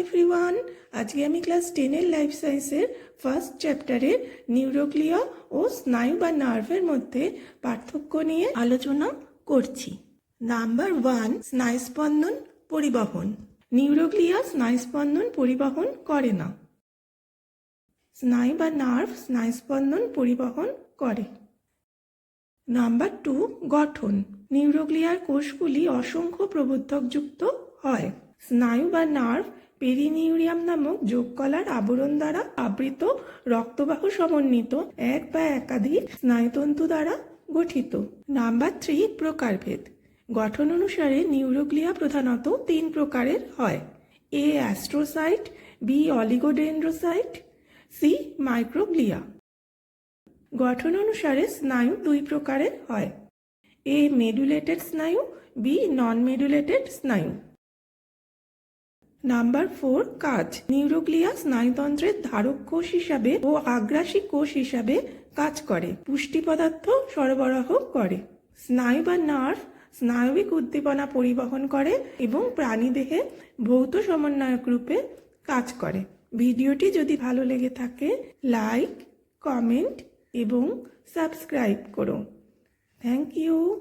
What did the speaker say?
Everyone আজকে আমি class টেনের লাইফ সায়েন্সের ফার্স্ট চ্যাপ্টারের নিউরোক্লিয়া ও স্নায়ু বা নার্ভের মধ্যে পার্থক্য নিয়ে আলোচনা করছি। নাম্বার ওয়ান স্নায়ুস্পন্দন পরিবহন। নিউরোগ্লিয়া স্নায়ুস্পন্দন পরিবহন করে না। স্নায়ু বা নার্ভ স্নায়ুস্পন্দন পরিবহন করে। নাম্বার টু গঠন। নিউরোগ্লিয়ার কোষগুলি অসংখ্য প্রবর্ধকযুক্ত হয়। স্নায়ু বা নার্ভ পেরিনিউরিয়াম নামক যোগকলার আবরণ দ্বারা আবৃত রক্তবাহ সমন্বিত এক বা একাধিক স্নায়ুতন্তু দ্বারা গঠিত। নাম্বার থ্রি প্রকারভেদ। গঠন অনুসারে নিউরোগ্লিয়া প্রধানত তিন প্রকারের হয়। A astrocyte B oligodendrocyte C microglia গঠন অনুসারে স্নায়ু দুই প্রকারের হয়। এ মেডুলেটেড স্নায়ু বি নন মেডুলেটেড স্নায়ু। নাম্বার ফোর, কাজ। নিউরোগ্লিয়া স্নায়ুতন্ত্রের ধারক কোষ হিসাবে ও আগ্রাসী কোষ হিসাবে কাজ করে। পুষ্টি পদার্থ সরবরাহ করে। স্নায়ু বা নার্ভ স্নায়বিক উদ্দীপনা পরিবহন করে এবং প্রাণীদেহে ভৌত সমন্বয়ক রূপে কাজ করে। ভিডিওটি যদি ভালো লেগে থাকে, লাইক, কমেন্ট এবং সাবস্ক্রাইব করো। Thank you.